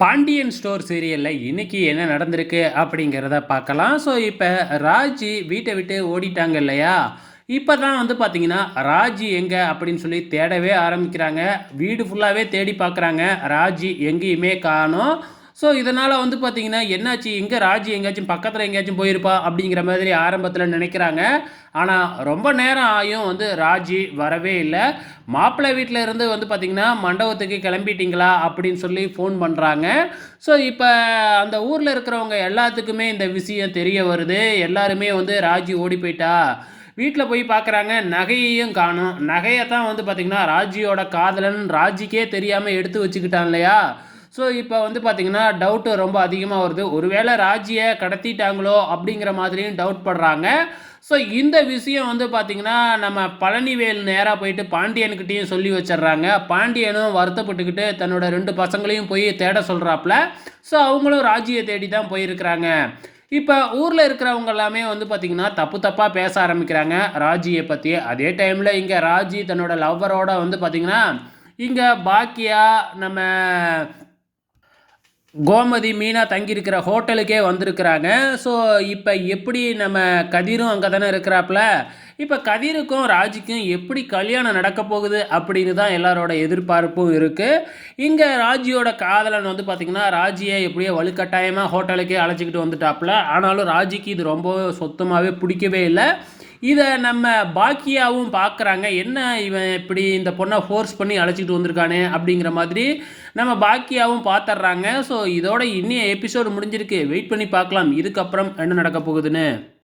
Pandian store சீரியலில் இன்றைக்கி என்ன நடந்திருக்கு அப்படிங்கிறத பார்க்கலாம். ஸோ இப்போ ராஜி வீட்டை விட்டு ஓடிட்டாங்க இல்லையா? இப்போ தான் வந்து பார்த்தீங்கன்னா ராஜி எங்கே அப்படின்னு சொல்லி தேடவே ஆரம்பிக்கிறாங்க. வீடு ஃபுல்லாகவே தேடி பார்க்குறாங்க. ராஜி எங்கேயுமே காணும். ஸோ இதனால் வந்து பார்த்தீங்கன்னா என்னாச்சு? எங்கே ராஜி எங்கேயாச்சும் பக்கத்தில் எங்கேயாச்சும் போயிருப்பா? அப்படிங்கிற மாதிரி ஆரம்பத்தில் நினைக்கிறாங்க. ஆனால் ரொம்ப நேரம் ஆயும் வந்து ராஜி வரவே இல்லை. மாப்பிள்ளை வீட்டில் இருந்து வந்து பார்த்திங்கன்னா மண்டபத்துக்கு கிளம்பிட்டீங்களா? அப்படின்னு சொல்லி ஃபோன் பண்ணுறாங்க ஸோ இப்போ அந்த ஊரில் இருக்கிறவங்க எல்லாத்துக்குமே இந்த விஷயம் தெரிய வருது. எல்லாருமே வந்து ராஜி ஓடி போயிட்டா? வீட்டில் போய் பார்க்குறாங்க நகையையும் காணும். நகையை தான் வந்து பார்த்திங்கன்னா ராஜியோட காதலன் ராஜிக்கே தெரியாமல் எடுத்து வச்சுக்கிட்டான் இல்லையா? ஸோ இப்போ வந்து பார்த்திங்கன்னா டவுட்டு ரொம்ப அதிகமாக வருது. ஒருவேளை ராஜியை கடத்திட்டாங்களோ அப்படிங்கிற மாதிரியும் டவுட் படுறாங்க. ஸோ இந்த விஷயம் வந்து பார்த்திங்கன்னா நம்ம பழனிவேல் நேராக போயிட்டு பாண்டியன்கிட்டையும் சொல்லி வச்சிடுறாங்க. பாண்டியனும் வருத்தப்பட்டுக்கிட்டு தன்னோட ரெண்டு பசங்களையும் போய் தேட சொல்கிறாப்புல ஸோ அவங்களும் ராஜியை தேடி தான் போயிருக்கிறாங்க. இப்போ ஊரில் இருக்கிறவங்க எல்லாமே வந்து பார்த்திங்கன்னா தப்பு தப்பாக பேச ஆரம்பிக்கிறாங்க ராஜியை பற்றி அதே டைமில் இங்கே ராஜி தன்னோட லவ்வரோட வந்து பார்த்திங்கன்னா இங்கே பாக்கியா நம்ம கோமதி மீனா தங்கியிருக்கிற ஹோட்டலுக்கே வந்திருக்கிறாங்க. ஸோ இப்போ எப்படி நம்ம கதிரும் அங்கே தானே இருக்கிறாப்புல? இப்போ கதிருக்கும் ராஜிக்கும் எப்படி கல்யாணம் நடக்க போகுது அப்படின்னு தான் எல்லாரோட எதிர்பார்ப்பும் இருக்குது இங்கே ராஜியோட காதலன் வந்து பார்த்திங்கன்னா ராஜியை எப்படியோ வலுக்கட்டாயமாக ஹோட்டலுக்கே அழைச்சிக்கிட்டு வந்துட்டாப்புல. ஆனாலும் ராஜிக்கு இது ரொம்ப சொத்தமாகவே பிடிக்கவே இல்லை. இதை நம்ம பாக்கியாவும் பார்க்குறாங்க. என்ன இவன் இப்படி இந்த பொண்ணை ஃபோர்ஸ் பண்ணி அழைச்சிட்டு வந்திருக்கானே அப்படிங்கிற மாதிரி நம்ம பாக்கியாவும் பார்த்துட்றாங்க. ஸோ இதோட இன்னும் எபிசோடு முடிஞ்சிருக்கு. வெயிட் பண்ணி பார்க்கலாம். இதுக்கப்புறம் என்ன நடக்க போகுதுன்னு.